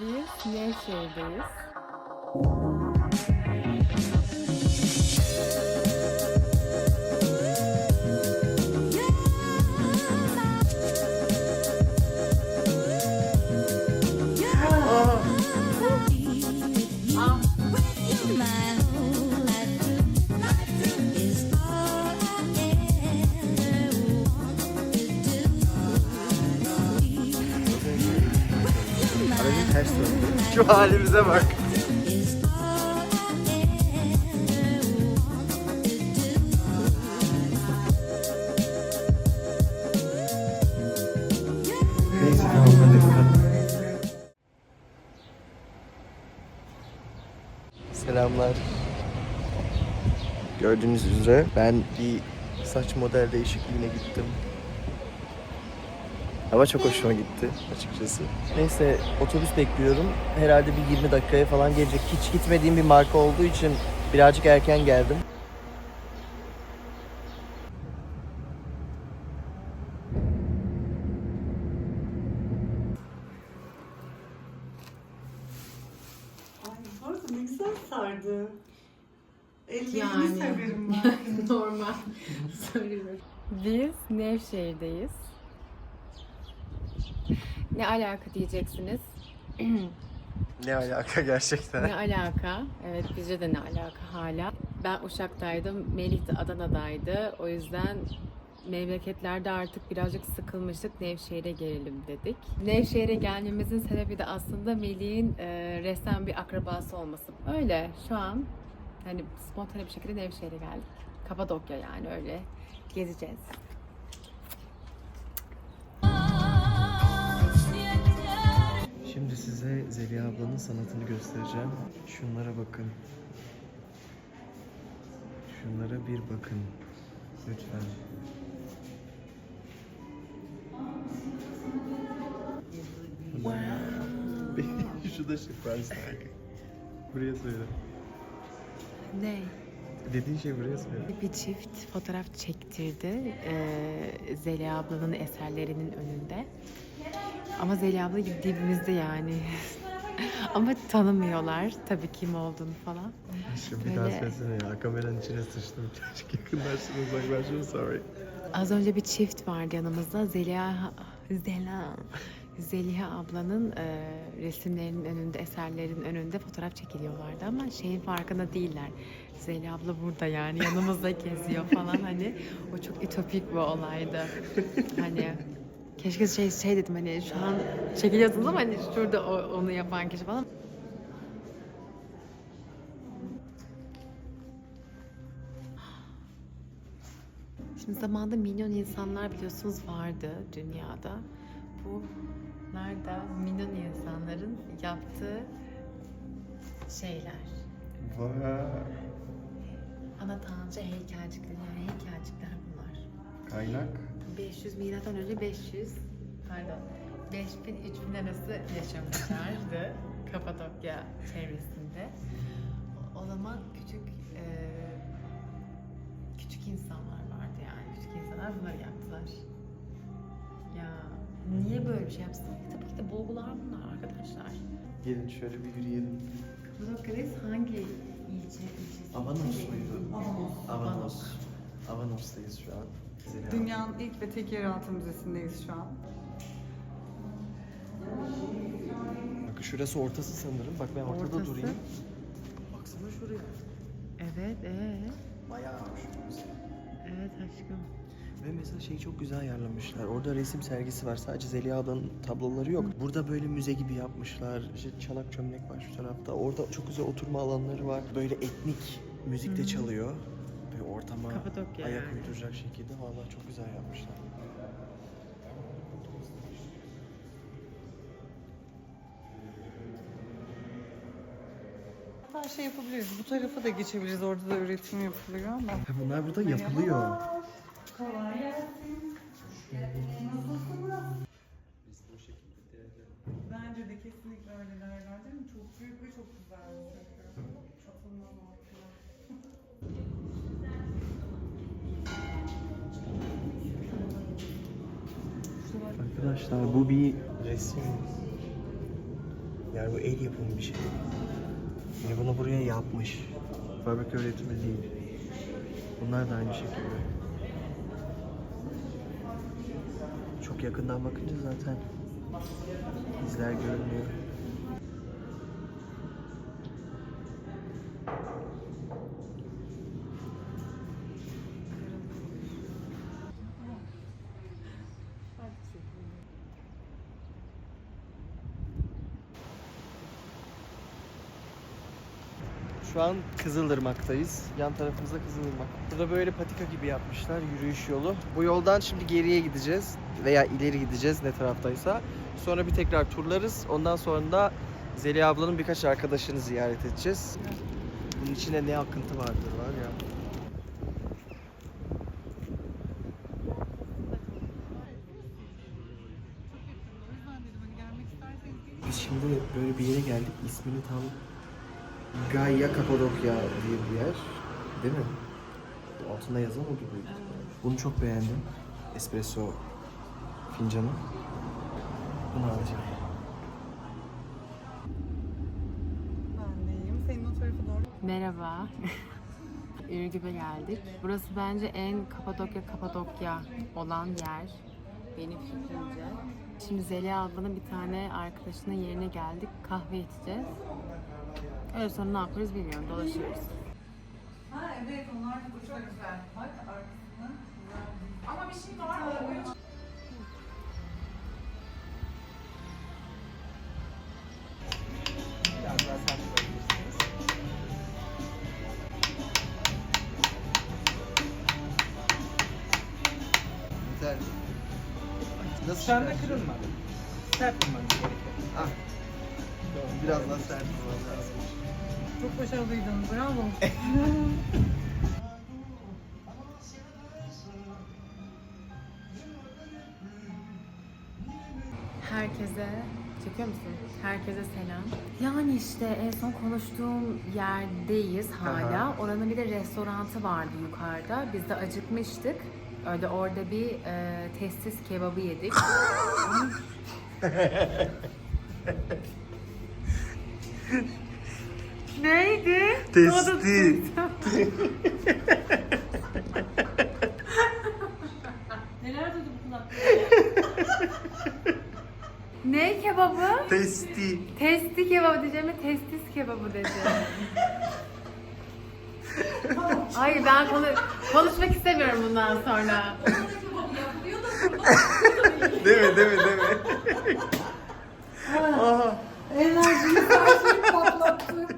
Biz Nevşehir'deyiz. Şu halimize bak. Selamlar. Gördüğünüz üzere ben bir saç model değişikliğine gittim. Ama çok hoşuma gitti açıkçası. Neyse otobüs bekliyorum. Herhalde bir 20 dakikaya falan gelecek. Hiç gitmediğim bir marka olduğu için birazcık erken geldim. Ay ne güzel sardı. Ellerini Yani. severim ben. Normal. Söylüyorum. Biz Nevşehir'deyiz. Ne alaka diyeceksiniz? Ne alaka gerçekten? Ne alaka? Evet bizce de ne alaka hala. Ben Uşak'taydım, Melih de Adana'daydı. O yüzden memleketlerde artık birazcık sıkılmıştık. Nevşehir'e gelelim dedik. Nevşehir'e gelmemizin sebebi de aslında Melih'in e, ressam bir akrabası olması. Öyle şu an hani spontane bir şekilde Nevşehir'e geldik. Kapadokya yani öyle gezeceğiz. Şimdi size Zeliha ablanın sanatını göstereceğim. Şunlara bakın. Şunlara bir bakın. Lütfen. Şu da şifrens Buraya söyle. Ne? Dediğin şey buraya söyle. Bir çift fotoğraf çektirdi eee Zeliha ablanın eserlerinin önünde. Ama Zeliha abla dibimizde yani. Ama tanımıyorlar tabii kim olduğunu falan. Şu bir daha Böyle- söylesene ya. Kameranın içine sıçtım. Çok yakınlaştın uzaklaştın sorry. Az önce bir çift vardı yanımızda. Zeliha, Zela, Zeliha ablanın eee, resimlerinin önünde, eserlerin önünde fotoğraf çekiliyorlardı ama şeyin farkında değiller. Zeliha abla burada yani yanımızda geziyor falan hani o çok ütopik bir olaydı. Hani keşke şey şey dedim hani şu an çekiliyorsunuz ama hani şurada o- onu yapan kişi falan. Şimdi zamanda milyon insanlar biliyorsunuz vardı dünyada. Bunlar da milyon insanların yaptığı şeyler. Vay. Ana tanrıca heykelcikleri, yani heykelcikler bunlar. Kaynak. 500 milattan önce 500 pardon 5000 3000 arası yaşamışlardı Kapadokya çevresinde. O o zaman küçük e, küçük insanlar vardı yani küçük insanlar bunları yaptılar. Ya niye böyle bir şey yapsın? Tabii ki de bulgular bunlar arkadaşlar. Gelin şöyle bir yürüyelim. Kapadokya'dayız hangi ilçe ilçesi? Avanos muydu? Avanos. Avanos. Avanos'tayız şu an. Dünyanın ilk ve tek yeraltı müzesindeyiz şu an. Bak şurası ortası sanırım. Bak ben ortada Ortası. durayım. Baksana şuraya. Evet, ee, Bayağı müze. evet aşkım. Ve mesela şeyi çok güzel ayarlamışlar. Orada resim sergisi var. Sadece Zeliha Adan'ın tabloları yok. Burada böyle müze gibi yapmışlar. İşte çanak çömlek var şu tarafta. Orada çok güzel oturma alanları var. Böyle etnik müzik de çalıyor. Böyle ortama Kapadokya ayak yani. uyduracak şekilde. Vallahi çok güzel yapmışlar. Hatta şey yapabiliriz. Bu tarafa da geçebiliriz. Orada da üretim yapılıyor ama. Ha, bunlar burada yapılıyor. Kolay gelsin. Nasılsınız? Bence de kesinlikle öylelerden Arkadaşlar bu bir resim. Yani bu el yapımı bir şey. Yani bunu buraya yapmış. Fabrika üretimi değil. Bunlar da aynı şekilde. Çok yakından bakınca zaten izler görünüyor. Kızılırmak'tayız. Yan tarafımızda Kızılırmak. Burada böyle patika gibi yapmışlar yürüyüş yolu. Bu yoldan şimdi geriye gideceğiz veya ileri gideceğiz ne taraftaysa. Sonra bir tekrar turlarız. Ondan sonra da Zeliha ablanın birkaç arkadaşını ziyaret edeceğiz. Bunun içinde ne akıntı vardır var ya. Biz şimdi böyle bir yere geldik. İsmini tam Gaia Kapadokya diye bir yer. Değil mi? Altında yazan o gibi. Bunu çok beğendim. Espresso fincanı. Bunu alacağım. Ben de iyiyim. Senin o tarafa doğru. Merhaba. Ürgüp'e geldik. Burası bence en Kapadokya Kapadokya olan yer. Benim fikrimce. Şimdi Zeliha ablanın bir tane arkadaşının yerine geldik. Kahve içeceğiz. Öyle sonra ne yaparız bilmiyorum. Dolaşıyoruz. Ha evet onlar da çok güzel. Bak arkasında. Ama bir şey var mı? Biraz daha sen koyabilirsiniz. Güzel. Nasıl Dışarıda çıkar? kırılmadı. Sert olmanız gerekiyor. Ah. Biraz daha sert olmam lazım. Çok başarılıydın. Bravo. Herkese çekiyor musun? Herkese selam. Yani işte en son konuştuğum yerdeyiz hala. Aha. Oranın bir de restorantı vardı yukarıda. Biz de acıkmıştık. Öyle orada bir e, testis kebabı yedik. Neydi? Testi. Neler dedi bu kulakta? ne kebabı? Testi. Testi kebabı diyeceğime testis kebabı dedi. Hayır ben konu konuşmak istemiyorum bundan sonra. Değil mi? Değil mi? Değil mi? Aha. Enerjimi karşıyı patlattı.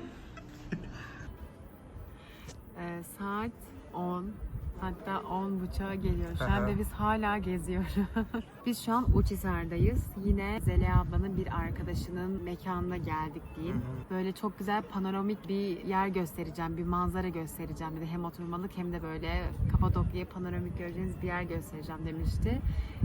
Hatta 10 buçuğa geliyor şu an ve biz hala geziyoruz. biz şu an Uçhisar'dayız. Yine Zeliha ablanın bir arkadaşının mekanına geldik diyeyim. Böyle çok güzel panoramik bir yer göstereceğim, bir manzara göstereceğim dedi. Hem oturmalık hem de böyle Kapadokya'yı panoramik göreceğiniz bir yer göstereceğim demişti.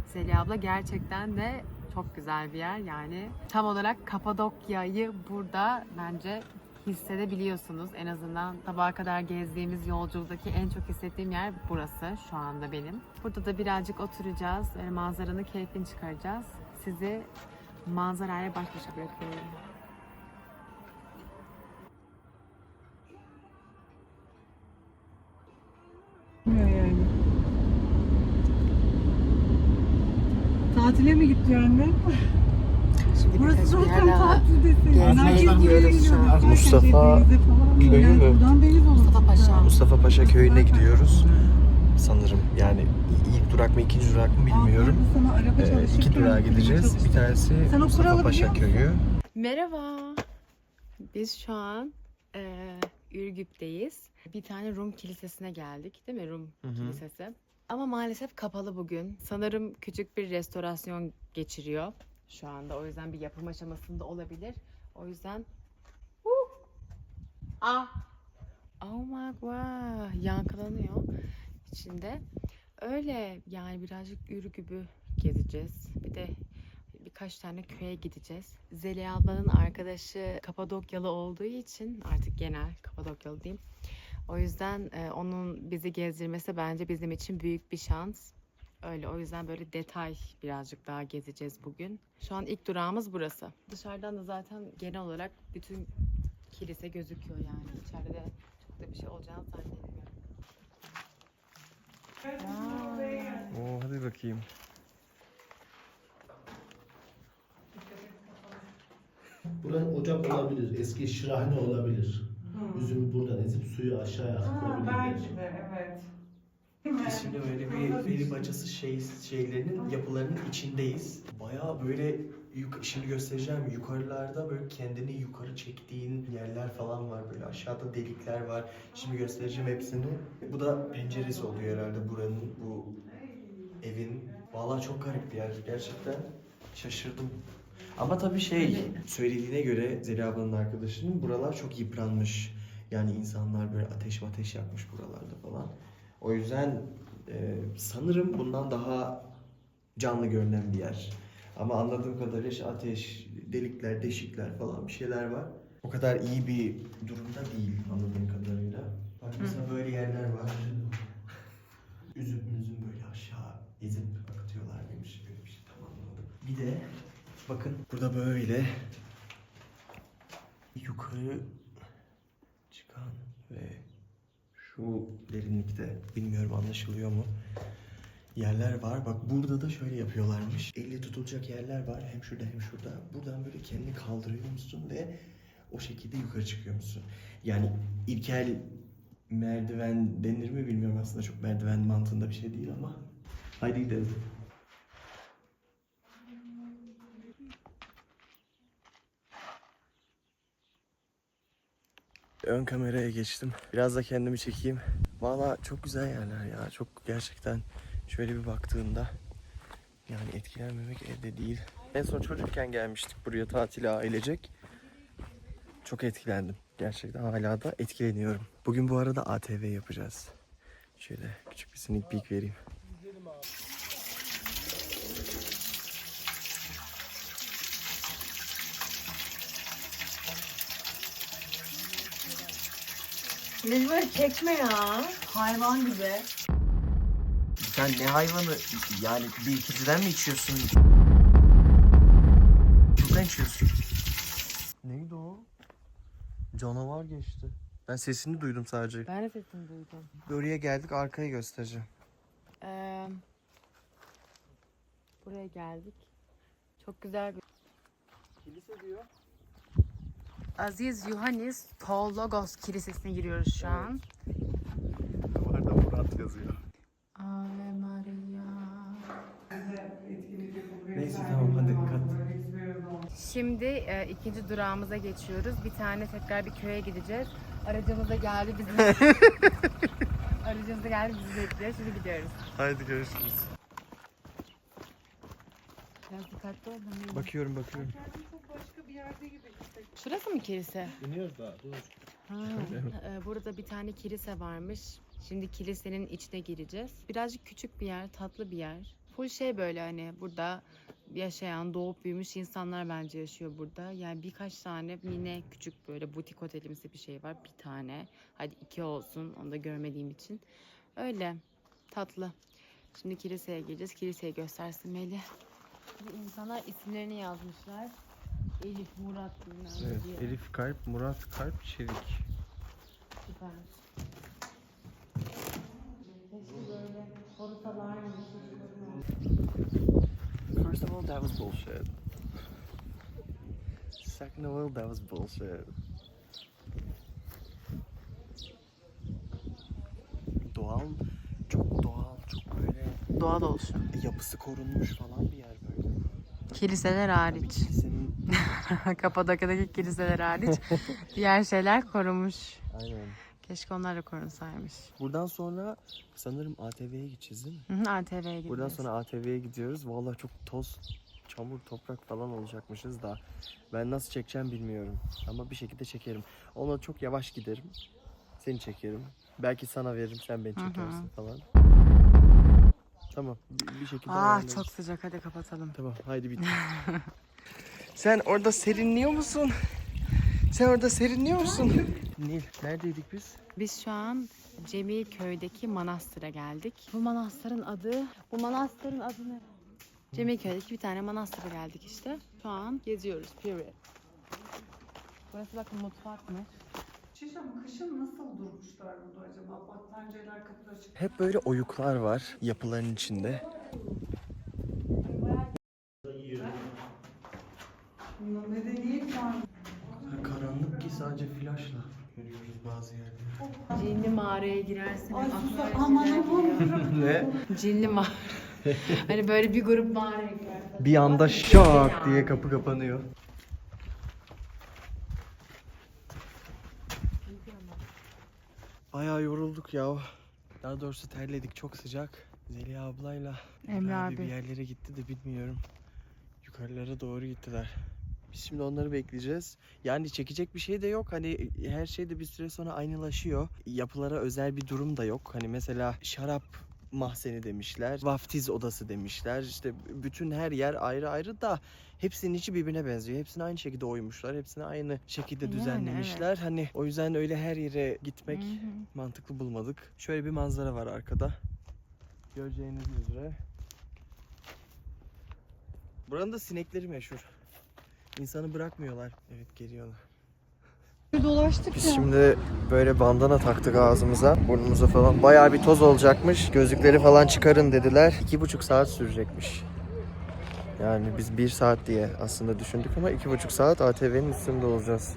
Zeliha abla gerçekten de çok güzel bir yer yani. Tam olarak Kapadokya'yı burada bence hissedebiliyorsunuz. En azından sabaha kadar gezdiğimiz yolculuktaki en çok hissettiğim yer burası şu anda benim. Burada da birazcık oturacağız. Yani manzaranın keyfini çıkaracağız. Sizi manzaraya baş başa bırakıyorum. yani. Tatile mi gitti anne? Şimdi Burası zaten tatil gezmeye gidiyoruz şu an. Mustafa köyü mü? Buradan deniz olur. Mustafa Paşa. Mustafa Paşa köyüne gidiyoruz. Sanırım yani ilk durak mı ikinci durak mı bilmiyorum. Ee, iki durağa gideceğiz. Bir tanesi Mustafa Paşa köyü. Merhaba. Biz şu an e, Ürgüp'teyiz. Bir tane Rum kilisesine geldik değil mi? Rum Hı hı. kilisesi. Ama maalesef kapalı bugün. Sanırım küçük bir restorasyon geçiriyor şu anda. O yüzden bir yapım aşamasında olabilir. O yüzden Huh! Ah! Oh my god! Yankılanıyor içinde. Öyle yani birazcık Ürgüp'ü gezeceğiz. Bir de birkaç tane köye gideceğiz. Zeliha ablanın arkadaşı Kapadokyalı olduğu için artık genel Kapadokyalı diyeyim. O yüzden e, onun bizi gezdirmesi bence bizim için büyük bir şans. Öyle o yüzden böyle detay birazcık daha gezeceğiz bugün. Şu an ilk durağımız burası. Dışarıdan da zaten genel olarak bütün kilise gözüküyor yani. İçeride de çok da bir şey olacağını zannetmiyorum. Oo hadi bakayım. Burası ocak olabilir, eski şirahane olabilir. Üzümü buradan ezip suyu aşağıya akıtılabilir. belki de şimdi böyle bir peri bacası şey, şeylerinin yapılarının içindeyiz. Bayağı böyle yuk şimdi göstereceğim yukarılarda böyle kendini yukarı çektiğin yerler falan var böyle aşağıda delikler var. Şimdi göstereceğim hepsini. Bu da penceresi oluyor herhalde buranın bu evin. Vallahi çok garip bir yer gerçekten şaşırdım. Ama tabii şey söylediğine göre Zeliha ablanın arkadaşının buralar çok yıpranmış. Yani insanlar böyle ateş ateş yakmış buralarda falan. O yüzden e, sanırım bundan daha canlı görünen bir yer. Ama anladığım kadarıyla işte ateş, delikler, deşikler falan bir şeyler var. O kadar iyi bir durumda değil anladığım kadarıyla. Bak mesela böyle yerler var. Üzüm üzüm böyle aşağı ezip akıtıyorlar demiş. Böyle bir şey tam anlamadım. Bir de bakın burada böyle yukarı çıkan ve şu derinlikte bilmiyorum anlaşılıyor mu? Yerler var. Bak burada da şöyle yapıyorlarmış. Elle tutulacak yerler var. Hem şurada hem şurada. Buradan böyle kendini kaldırıyor musun ve o şekilde yukarı çıkıyor musun? Yani ilkel merdiven denir mi bilmiyorum aslında çok merdiven mantığında bir şey değil ama. Haydi gidelim. Ön kameraya geçtim. Biraz da kendimi çekeyim. Valla çok güzel yerler ya. Çok gerçekten şöyle bir baktığında yani etkilenmemek elde değil. En son çocukken gelmiştik buraya tatile ailecek. Çok etkilendim. Gerçekten hala da etkileniyorum. Bugün bu arada ATV yapacağız. Şöyle küçük bir sneak peek vereyim. Lütfen çekme ya. Hayvan gibi. Sen ne hayvanı yani bir ikiziden mi içiyorsun? Kimden içiyorsun? Neydi o? Canavar geçti. Ben sesini duydum sadece. Ben de sesini duydum. Oraya geldik arkayı göstereceğim. Ee, buraya geldik. Çok güzel bir... Kilise diyor. Aziz Yuhannis Theologos Kilisesi'ne giriyoruz şu an. Duvarda Murat yazıyor. Ave Maria. Neyse tamam hadi kat. Şimdi e, ikinci durağımıza geçiyoruz. Bir tane tekrar bir köye gideceğiz. Aracımız da geldi bizim. Aracımız da geldi bizi bekliyor. Şimdi gidiyoruz. Haydi görüşürüz. Biraz dikkatli ol. da Bakıyorum bakıyorum. Yerde gibi. Şurası mı kilise? İniyoruz da dur. Ha, e, burada bir tane kilise varmış. Şimdi kilisenin içine gireceğiz. Birazcık küçük bir yer, tatlı bir yer. Full şey böyle hani burada yaşayan, doğup büyümüş insanlar bence yaşıyor burada. Yani birkaç tane yine küçük böyle butik otelimsi bir şey var. Bir tane. Hadi iki olsun. Onu da görmediğim için. Öyle. Tatlı. Şimdi kiliseye gireceğiz. Kiliseyi göstersin Melih. İnsanlar isimlerini yazmışlar. Elif, Murat bilmem Evet, diye. Elif Kalp, Murat Kalp, Çelik. Süper. Keşke böyle korusalarmış. First of all, that was bullshit. Second of all, that was bullshit. Doğal, çok doğal, çok böyle Doğal olsun. yapısı korunmuş falan bir yer. Kiliseler hariç. Kapadokya'daki kiliseler hariç. diğer şeyler korunmuş. aynen. Keşke onlar da korunsaymış. Buradan sonra sanırım ATV'ye gideceğiz değil mi? Hı hı, ATV'ye gidiyoruz. Buradan sonra ATV'ye gidiyoruz. Vallahi çok toz, çamur, toprak falan olacakmışız da. Ben nasıl çekeceğim bilmiyorum. Ama bir şekilde çekerim. Ona çok yavaş giderim. Seni çekerim. Belki sana veririm, sen beni Hı hı. çekersin falan. Tamam, bir, bir şekilde Aa ayarlarız. çok sıcak hadi kapatalım. Tamam, haydi bitti. sen orada serinliyor musun? Sen orada serinliyor musun? Nil, neredeydik biz? Biz şu an Cemil köydeki manastıra geldik. Bu manastırın adı, bu manastırın adı ne? Cemil köydeki bir tane manastıra geldik işte. Şu an geziyoruz. Period. Burası bakın mutfakmış. Şişem kışın nasıl durmuşlar burada acaba? Bak pencereler kapılar açık. Hep böyle oyuklar var yapıların içinde. Medeniyet var. Karanlık ki sadece flaşla görüyoruz bazı yerleri. Cinli mağaraya girersin. Ay aklına sus şeyler aman geliyor. aman. ne? Cinli mağara. hani böyle bir grup mağaraya girer. Bir anda şak diye kapı kapanıyor. Bayağı yorulduk ya. Daha doğrusu terledik çok sıcak. Zeliha ablayla Emre abi abi. bir yerlere gitti de bilmiyorum. Yukarılara doğru gittiler. Biz şimdi onları bekleyeceğiz. Yani çekecek bir şey de yok. Hani her şey de bir süre sonra aynılaşıyor. Yapılara özel bir durum da yok. Hani mesela şarap mahzeni demişler. Vaftiz odası demişler. İşte bütün her yer ayrı ayrı da hepsinin içi birbirine benziyor. Hepsini aynı şekilde oymuşlar. Hepsini aynı şekilde Yani düzenlemişler. Hani o yüzden öyle her yere gitmek Hı hı. mantıklı bulmadık. Şöyle bir manzara var arkada. Göreceğiniz üzere. Buranın da sinekleri meşhur. İnsanı bırakmıyorlar. Evet geliyorlar. Dolaştık Biz şimdi böyle bandana taktık ağzımıza, burnumuza falan. Bayağı bir toz olacakmış. Gözlükleri falan çıkarın dediler. İki buçuk saat sürecekmiş. Yani biz bir saat diye aslında düşündük ama iki buçuk saat ATV'nin üstünde olacağız.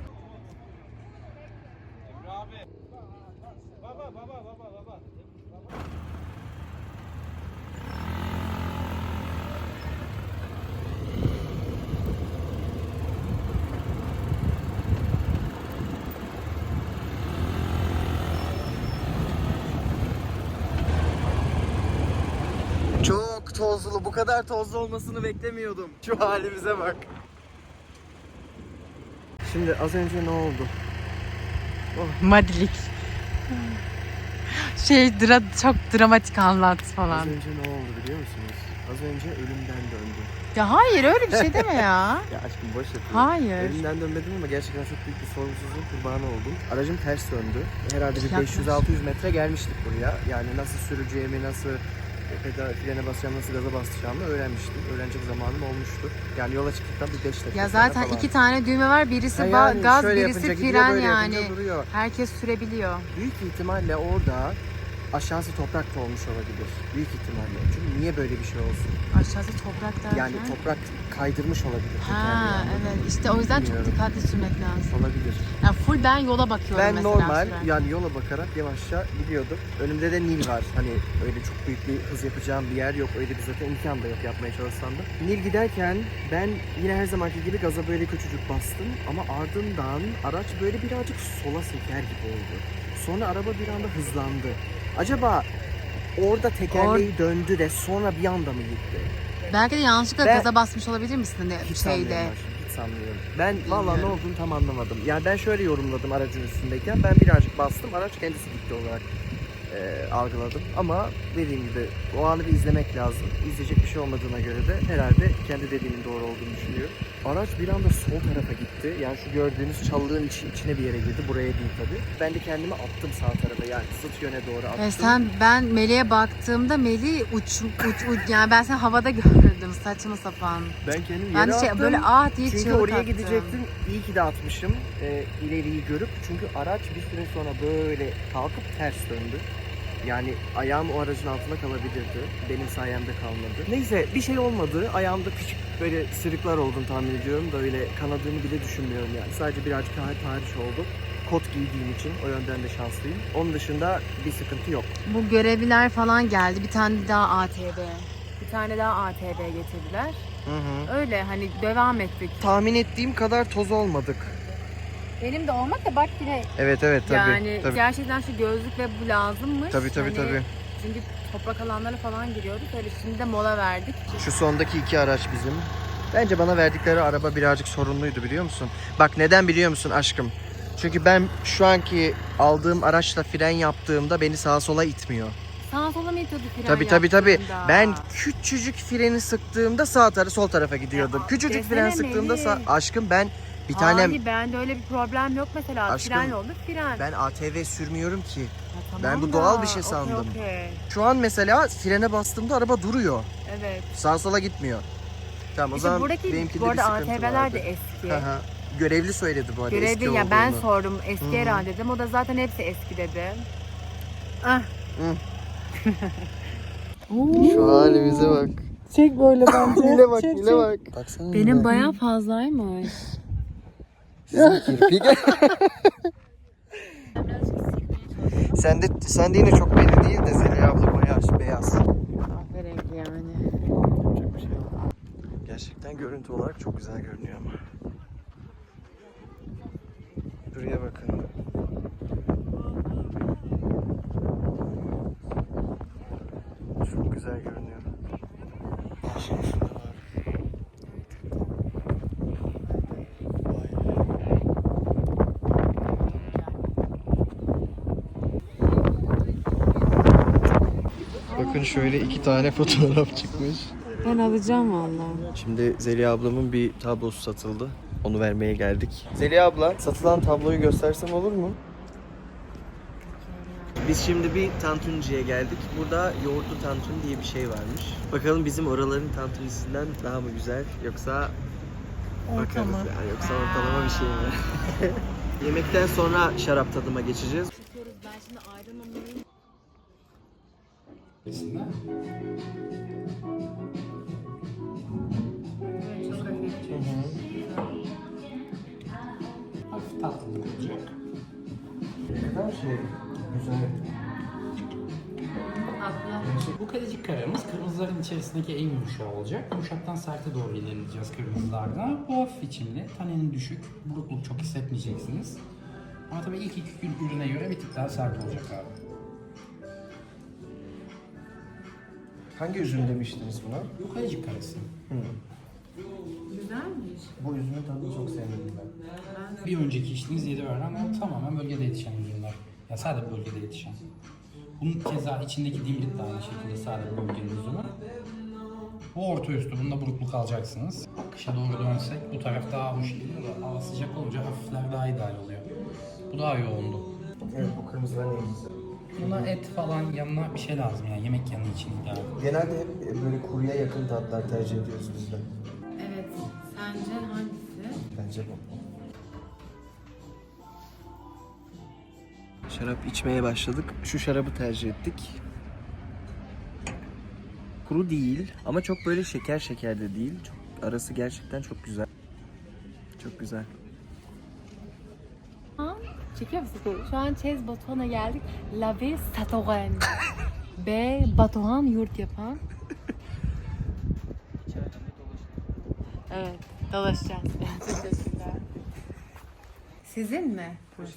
Çok tozlu. Bu kadar tozlu olmasını beklemiyordum. Şu halimize bak. Şimdi az önce ne oldu? Madilik. Şey dra çok dramatik anlat Az falan. önce ne oldu biliyor musunuz? Az önce ölümden döndüm. Ya hayır öyle bir şey deme ya. Ya aşkım boş yapıyorum. Hayır. Ölümden dönmedim ama gerçekten çok büyük bir sorumsuzluğun kurbanı oldum. Aracım ters döndü. Herhalde bir Yaklaş. 500-600 metre gelmiştik buraya. Yani nasıl süreceğimi, nasıl pedal frene basacağım, nasıl gaza basacağımı öğrenmiştim. Öğrenecek zamanım olmuştu. Yani yola çıktıktan bir 5 dakika Ya zaten falan. iki tane düğme var. Birisi Ha yani gaz, birisi gidiyor, fren yani. Herkes sürebiliyor. Büyük ihtimalle orada aşağısı toprak da olmuş olabilir. Büyük ihtimalle. Çünkü niye böyle bir şey olsun? Aşağısı toprak derken. Yani toprak kaydırmış olabilir. Ha evet işte o yüzden çok Bilmiyorum. dikkatli sürmek lazım. Olabilir. Yani full ben yola bakıyorum Ben mesela. normal sürerken. yani yola bakarak yavaşça gidiyordum. Önümde de Nil var. Hani öyle çok büyük bir hız yapacağım bir yer yok. Öyle bir zaten imkan da yok yapmaya çalışsam da. Nil giderken ben yine her zamanki gibi gaza böyle küçücük bastım. Ama ardından araç böyle birazcık sola seker gibi oldu. Sonra araba bir anda hızlandı. Acaba orada tekerleği döndü de sonra bir anda mı gitti? Belki de yanlışlıkla Ben- gaza basmış olabilir misin? Hani Hiç şeyde. sanmıyorum hiç sanmıyorum. Ben valla ne Bilmiyorum. olduğunu tam anlamadım. Yani ben şöyle yorumladım aracın üstündeyken. Ben birazcık bastım, araç kendisi gitti olarak e, algıladım. Ama dediğim gibi o anı bir izlemek lazım. İzleyecek bir şey olmadığına göre de herhalde kendi dediğimin doğru olduğunu düşünüyorum. Araç bir anda sol tarafa gitti. Yani şu gördüğünüz çallığın içi, içine bir yere girdi. Buraya değil tabii. Ben de kendimi attım sağ tarafa. Yani zıt yöne doğru attım. Ve sen ben Melih'e baktığımda Melih uç, uç, uç yani ben seni havada gördüm saçma sapan. ben kendimi Ben yere de şey attım. böyle ah diye Çünkü oraya attım. gidecektim. İyi ki de atmışım e, ileriyi görüp. Çünkü araç bir süre sonra böyle kalkıp ters döndü. Yani ayağım o aracın altında kalabilirdi. Benim sayemde kalmadı. Neyse bir şey olmadı. Ayağımda küçük böyle sırıklar olduğunu tahmin ediyorum da öyle kanadığını bile düşünmüyorum yani. Sadece birazcık daha tahriş oldu. Kot giydiğim için o yönden de şanslıyım. Onun dışında bir sıkıntı yok. Bu görevliler falan geldi. Bir tane daha ATV. Bir tane daha ATV getirdiler. Hı hı. Öyle hani devam ettik. Tahmin ettiğim kadar toz olmadık. Benim de olmak da bak yine Evet evet tabii. yani tabii. gerçekten şu gözlük ve bu lazımmış. Tabii tabii Hani tabii. Çünkü toprak alanlara falan giriyorduk. Öyle şimdi de mola verdik. Şu sondaki iki araç bizim. Bence bana verdikleri araba birazcık sorunluydu biliyor musun? Bak neden biliyor musun aşkım? Çünkü ben şu anki aldığım araçla fren yaptığımda beni sağa sola itmiyor. Sağa sola mı itiyordu fren Tabii tabii tabii. Ben küçücük freni sıktığımda sağ tarafa sol tarafa gidiyordum. Ya, küçücük fren sıktığımda sağ... Aşkım ben Bir tane Hayır bende öyle bir problem yok mesela. Aşkım, fren olur fren. ben ATV sürmüyorum ki. Ha, ben tamam bu da, doğal bir şey okey, sandım. okey. Şu an mesela frene bastığımda araba duruyor. Evet. Sağa sola gitmiyor. Tamam o zaman buradaki benimkinde bu bir arada sıkıntı ATV'ler vardı. de eski. Hı hı. Görevli söyledi bu arada eski Görevli ya ben olduğunu. sordum eski Hı hı. herhalde dedim. O da zaten hepsi eski dedi. Ah. Şu halimize bak. Çek böyle bence. Hile bak, hile bak. Baksana Benim yine. bayağı fazlaymış. Sizin kirpik. sen de sen de yine çok belli değil de Zeliha abla bayağı beyaz. Kahverengi yani. Yapacak bir şey yok. Gerçekten görüntü olarak çok güzel görünüyor ama. Buraya bakın. Çok güzel görünüyor. Şimdi şuna bak. Vay be. Bakın şöyle iki tane fotoğraf çıkmış. Ben alacağım vallahi. Şimdi Zeliha ablamın bir tablosu satıldı. Onu vermeye geldik. Zeliha abla satılan tabloyu göstersem olur mu? Biz şimdi bir tantunciye geldik. Burada yoğurtlu tantun diye bir şey varmış. Bakalım bizim oraların tantunisinden daha mı güzel yoksa bakarız yani yoksa ortalama bir şey mi? Yemekten sonra şarap tadıma geçeceğiz. Hafif tatlılık olacak. Ne kadar şey güzel. Bu kalecik karamız kırmızıların içerisindeki en yumuşağı olacak. Yumuşaktan serte doğru ilerleyeceğiz kırmızılarda. Bu hafif içimli, taneni düşük, burukluk çok hissetmeyeceksiniz. Ama tabii ilk iki gün ürüne göre bir tık daha sert olacak abi. Hangi üzüm demiştiniz buna? Bu kalecik karası. Güzelmiş. Bu üzümün tadını çok sevmedim ben. Bir önceki içtiğiniz 7 öğren ama tamamen bölgede yetişen ürünler. Ya sadece bölgede yetişen. Bunun keza içindeki dimdik de aynı şekilde sadece bölgenin üzümü. Bu orta üstü, bunda burukluk alacaksınız. Kışa doğru dönsek bu taraf daha hoş geliyor da hava sıcak olunca hafifler daha ideal oluyor. Bu daha yoğundu. Evet bu kırmızıların en. Buna et falan yanına bir şey lazım yani yemek yanı için ideal. Genelde hep böyle kuruya yakın tatlar tercih ediyoruz biz de. Evet. Sence hangisi? Bence bu. Şarap içmeye başladık. Şu şarabı tercih ettik. Kuru değil ama çok böyle şeker şeker de değil. Çok, arası gerçekten çok güzel. Çok güzel. Çekiyor musun? Şu an Çez Batuhan'a geldik. Lave Satoren. B. Batuhan yurt yapan. Evet. Dolaşacağız. Teşekkürler. Sizin mi burası?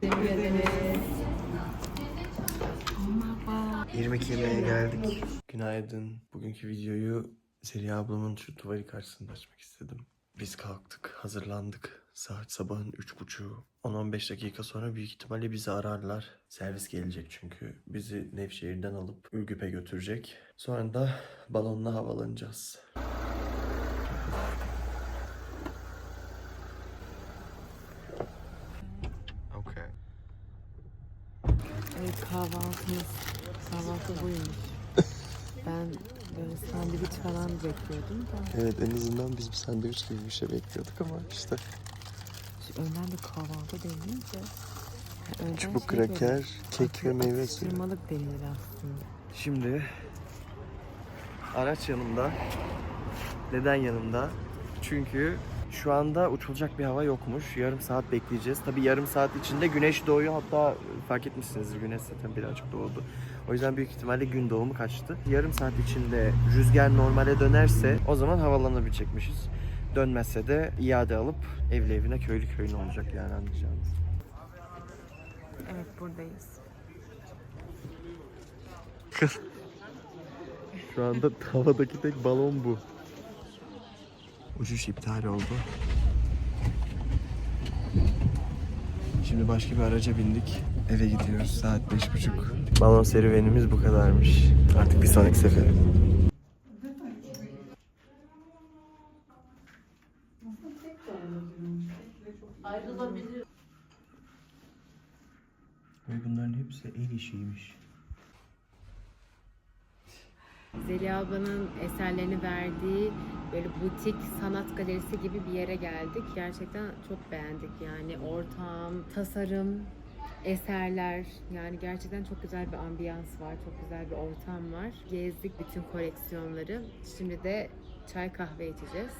Teşekkür ederiz. Yemek yemeye geldik. Günaydın. Bugünkü videoyu Zeliha ablamın şu tuvali karşısında açmak istedim. Biz kalktık, hazırlandık. Saat sabahın üç buçuğu. 10-15 dakika sonra büyük ihtimalle bizi ararlar. Servis gelecek çünkü. Bizi Nevşehir'den alıp Ürgüp'e götürecek. Sonra da balonla havalanacağız. Okay. Evet kahvaltımız. Kahvaltı buymuş. ben böyle sandviç falan bekliyordum da. Evet en azından biz bir sandviç gibi bir şey bekliyorduk ama işte Önden de kahvaltı denince. yani çubuk şey böyle kraker, kek ve meyve suyu. Atıştırmalık denilir aslında. Şimdi araç yanımda. Neden yanımda? Çünkü şu anda uçulacak bir hava yokmuş. Yarım saat bekleyeceğiz. Tabii yarım saat içinde güneş doğuyor. Hatta fark etmişsinizdir güneş zaten birazcık doğdu. O yüzden büyük ihtimalle gün doğumu kaçtı. Yarım saat içinde rüzgar normale dönerse o zaman havalanabilecekmişiz. Dönmezse de iade alıp evli evine köylü köyüne olacak yani anlayacağınız. Evet buradayız. Şu anda havadaki tek balon bu. Uçuş iptal oldu. Şimdi başka bir araca bindik. Eve gidiyoruz. Saat beş buçuk. Balon serüvenimiz bu kadarmış. Artık bir sonraki sefere. Ayrılabilir. Ve bunların hepsi el işiymiş. Zeliha ablanın eserlerini verdiği böyle butik sanat galerisi gibi bir yere geldik. Gerçekten çok beğendik yani ortam, tasarım, eserler yani gerçekten çok güzel bir ambiyans var, çok güzel bir ortam var. Gezdik bütün koleksiyonları. Şimdi de çay kahve içeceğiz.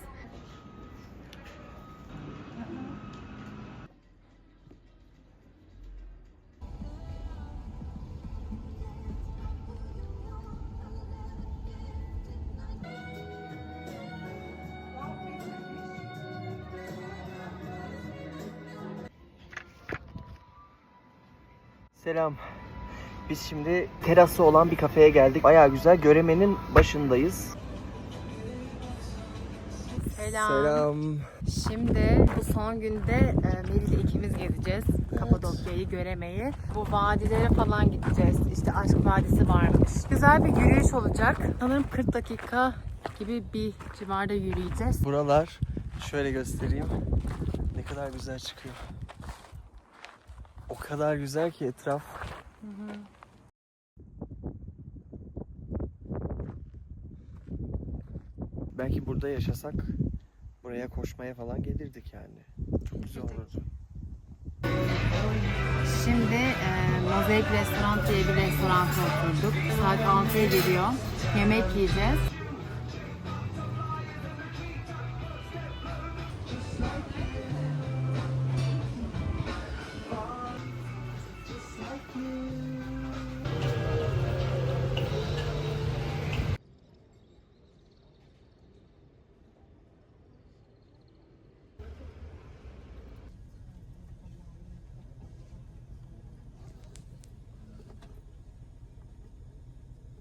Selam. Biz şimdi terası olan bir kafeye geldik. Bayağı güzel. Göremenin başındayız. Selam. Şimdi bu son günde e, Melih'le ikimiz gezeceğiz. Kapadokya'yı, Göreme'yi. Bu vadilere falan gideceğiz. İşte Aşk Vadisi varmış. Güzel bir yürüyüş olacak. Sanırım 40 dakika gibi bir civarda yürüyeceğiz. Buralar şöyle göstereyim. Ne kadar güzel çıkıyor. O kadar güzel ki etraf. Belki burada yaşasak buraya koşmaya falan gelirdik yani. Çok güzel olurdu. Şimdi e, Mozaik Restoran diye bir restoranta oturduk. Saat 6'ya geliyor. Yemek yiyeceğiz.